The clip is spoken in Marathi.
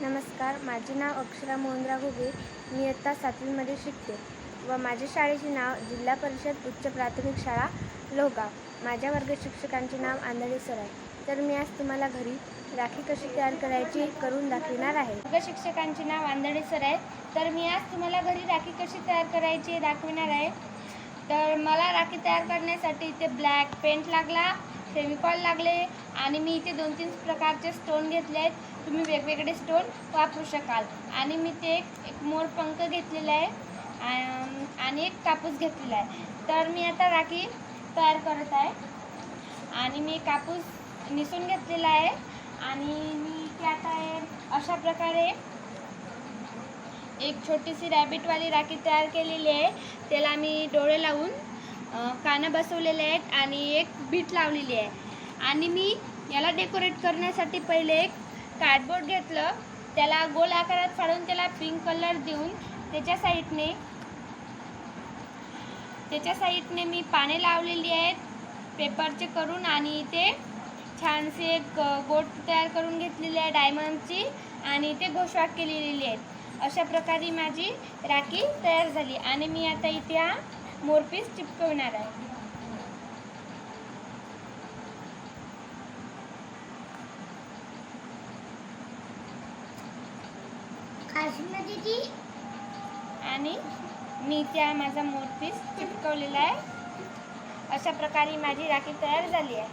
नमस्कार माझे नाव अक्षरा मोहनराव घुगे. मी इयत्ता सातवीमध्ये शिकते व माझ्या शाळेचे नाव जिल्हा परिषद उच्च प्राथमिक शाळा लोहगाव. माझ्या वर्ग शिक्षकांचे नाव आंधळे सर आहे. तर मी आज तुम्हाला घरी राखी कशी तयार करायची करून दाखविणार आहे. वर्ग शिक्षकांचे नाव आंधळे सर आहेत. तर मी आज तुम्हाला घरी राखी कशी तयार करायची हे दाखविणार आहे. तर मला राखी तयार करण्यासाठी इथे ब्लॅक पेंट लागला. फेविकॉल लागले आणि मी इथे दोन तीन प्रकारचे स्टोन घेतले आहेत. तुम्ही वेगवेगळे स्टोन वापरू शकाल. आणि मी ते एक एक मोरपंख घेतलेला आहे. आणि एक कापूस घेतलेला आहे. तर मी आता राखी तयार करत आहे. आणि मी कापूस निसून घेतलेला आहे. आणि मी इथे आता आहे अशा प्रकारे एक छोटीशी रॅबिटवाली राखी तयार केलेली आहे. त्याला मी डोळे लावून कानं बसवलेले आहेत आणि एक बीट लावलेली आहे. आणि मी याला डेकोरेट करण्यासाठी पहिले एक कार्डबोर्ड घेतलं. त्याला गोल आकारात फाडून त्याला पिंक कलर देऊन त्याच्या साईडने त्याच्या साईडने मी पाने लावलेली आहेत. पेपरचे करून आणि ते छानसे एक बोट गोट तयार करून घेतलेली आहे डायमंडची आणि ते घोषवाक केलेली आहेत. अशा प्रकारे माझी राखी तयार झाली. आणि मी आता इथे हा मोरपीस चिपकवणार आहे. आणि मी त्या माझा मोरपीस चिपकवलेला आहे. अशा प्रकारे माझी राखी तयार झाली आहे.